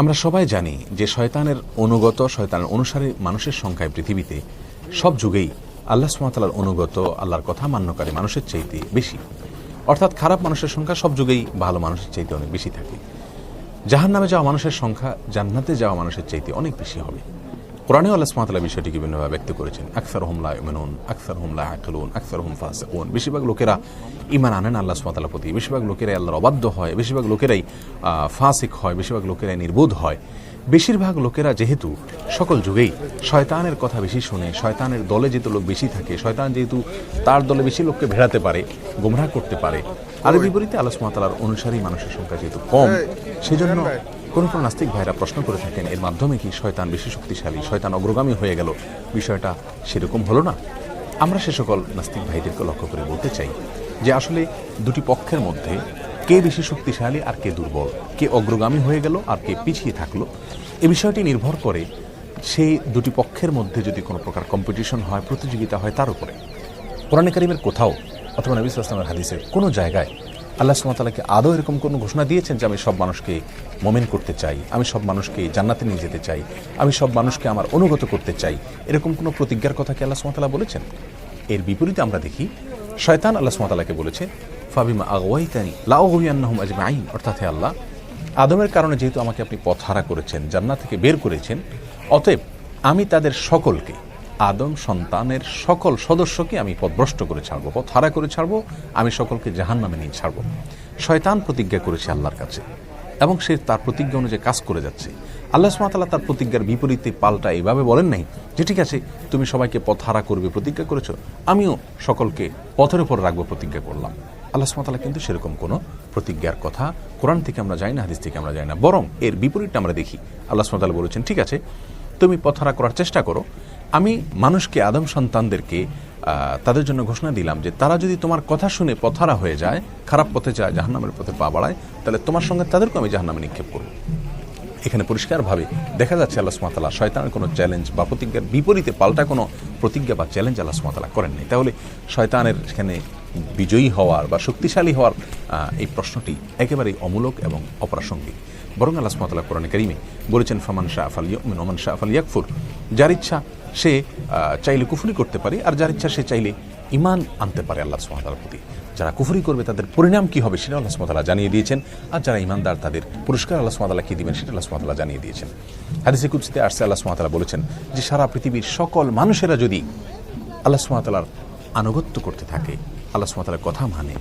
আমরা সবাই জানি যে শয়তানের অনুগত, শয়তানের অনুসারে মানুষের সংখ্যায় পৃথিবীতে সব যুগেই আল্লাহ সুমাতালার অনুগত, আল্লাহর কথা মান্যকারী মানুষের চাইতে বেশি। অর্থাৎ খারাপ মানুষের সংখ্যা সব যুগেই ভালো মানুষের চাইতে অনেক বেশি থাকে। জাহান নামে যাওয়া মানুষের সংখ্যা জান্নাতে যাওয়া মানুষের চাইতে অনেক বেশি হবে। কোরআনে আল্লাহ সুমাতালা বিষয়টিকে বিভিন্নভাবে ব্যক্ত করেছেন। আকসার হুমলা ইমানুন আকসার হুমলা আকলুন আকসার হুম ফাসেকুন। বেশিরভাগ লোকেরা ইমান আনেন আল্লাহ সুমাতালার প্রতি। বেশিরভাগ লোকেরাই আল্লাহর অবাধ্য হয়। বেশিরভাগ লোকেরাই ফাসিক হয়। বেশিরভাগ লোকেরাই নির্বোধ হয়। বেশিরভাগ লোকেরা যেহেতু সকল যুগেই শয়তানের কথা বেশি শুনে শয়তানের দলে যেহেতু লোক বেশি থাকে শয়তান যেহেতু তার দলে বেশি লোককে ভেড়াতে পারে গোমরাহ করতে পারে আর বিপরীতে আল্লাহ সুমাতালার অনুসারী মানুষের সংখ্যা যেহেতু কম সেজন্য কোন কোন নাস্তিক ভাইরা প্রশ্ন করে থাকেন, এর মাধ্যমে কি শয়তান বেশি শক্তিশালী? শয়তান অগ্রগামী হয়ে গেল। বিষয়টা সেরকম হলো না? আমরা সে সকল নাস্তিক ভাইদেরকে লক্ষ্য করে বলতে চাই যে আসলে দুটি পক্ষের মধ্যে কে বেশি শক্তিশালী আর কে দুর্বল? কে অগ্রগামী হয়ে গেল আর কে পিছিয়ে থাকল? এ বিষয়টি নির্ভর করে সেই দুটি পক্ষের মধ্যে যদি কোনো প্রকার কম্পিটিশন হয়, প্রতিযোগিতা হয়, তার উপরে। কোরআন কোথাও অথবা নবী ইসলামের হাদিসের কোনো জায়গায় আল্লাহ সুমতালাকে আদৌ এরকম কোনো ঘোষণা দিয়েছেন যে আমি সব মানুষকে মোমেন করতে চাই, আমি সব মানুষকে জান্নাতে নিয়ে যেতে চাই, আমি সব মানুষকে আমার অনুগত করতে চাই, এরকম কোনো প্রতিজ্ঞার কথা কি আল্লাহ সুমতালা বলেছেন? এর বিপরীতে আমরা দেখি, শয়তান আল্লাহ সুমতালাকে বলেছে, ফাবিমা আগওয়াইতানি লাউহিয়ান্নাহুম আজমাইন অর্থাৎ হে আল্লাহ, আদমের কারণে যেহেতু আমাকে আপনি পথহারা করেছেন, জান্নাত থেকে বের করেছেন, অতএব আমি তাদের সকলকে আদম সন্তানের সকল সদস্যকে আমি পথভ্রষ্ট করে ছাড়বো পথ হারা করে ছাড়বো, আমি সকলকে জাহান নামে নিয়ে ছাড়বো। শয়তান প্রতিজ্ঞা করেছে আল্লাহর কাছে এবং সে তার প্রতিজ্ঞা অনুযায়ী কাজ করে যাচ্ছে। আল্লাহ সুমাতাল্লাহ তার প্রতিজ্ঞার বিপরীতে পাল্টা এইভাবে বলেন নাই যে, ঠিক আছে, তুমি সবাইকে পথ হারা করবে, প্রতিজ্ঞা করেছ, আমিও সকলকে পথের উপর রাখব, প্রতিজ্ঞা করলাম। আল্লাহ সুমাতাল্লাহ কিন্তু সেরকম কোনো প্রতিজ্ঞার কথা কোরআন থেকে আমরা যাই না, হাদিস থেকে আমরা যাই না, বরং এর বিপরীতটা আমরা দেখি। আল্লাহ সুমাতাল্লাহ বলেছেন, ঠিক আছে, তুমি পথ হারা করার চেষ্টা করো আমি মানুষকে, আদম সন্তানদেরকে তাদের জন্য ঘোষণা দিলাম যে তারা যদি তোমার কথা শুনে পথারা হয়ে যায়, খারাপ পথে যায়, জাহান্নামের পথে পা বাড়ায়, তাহলে তোমার সঙ্গে তাদেরকেও আমি জাহান্নামে নিক্ষেপ করব। এখানে পরিষ্কারভাবে দেখা যাচ্ছে আল্লাহ সুমাতালা শয়তানের কোনো চ্যালেঞ্জ বা প্রতিজ্ঞার বিপরীতে পাল্টা কোনো প্রতিজ্ঞা বা চ্যালেঞ্জ আল্লাহ সুমাতালা করেননি তাহলে শয়তানের সেখানে বিজয়ী হওয়ার বা শক্তিশালী হওয়ার এই প্রশ্নটি একেবারেই অমূলক এবং অপ্রাসঙ্গিক। বরং আল্লাহ সুমাতালা কোরআন করিমে বলেছেন, ফামান শাহ আফাল ইয়মিন ওমান শাহ আফাল ইয়াকফুর। যার ইচ্ছা সে চাইলে কুফুরি করতে পারে, আর যার ইচ্ছা সে চাইলে ইমান আনতে পারে আল্লাহ সুমাতালার প্রতি। যারা কুফরি করবে, তাদের পরিণাম কি হবে সেটা আল্লাহ সুমাতালা জানিয়ে দিয়েছেন, আর যারা ইমানদার তাদের পুরস্কার আল্লাহ সুমাতালা কি দিবেন সেটা আল্লাহ সুমাতালা জানিয়ে দিয়েছেন। হাদিসে কুৎসিতে আসছে, আল্লাহ সুমাতালা বলেছেন যে, সারা পৃথিবীর সকল মানুষেরা যদি আল্লাহ সুমাতালার আনুগত্য করতে থাকে, আল্লাহ সুমাতালার কথা মানে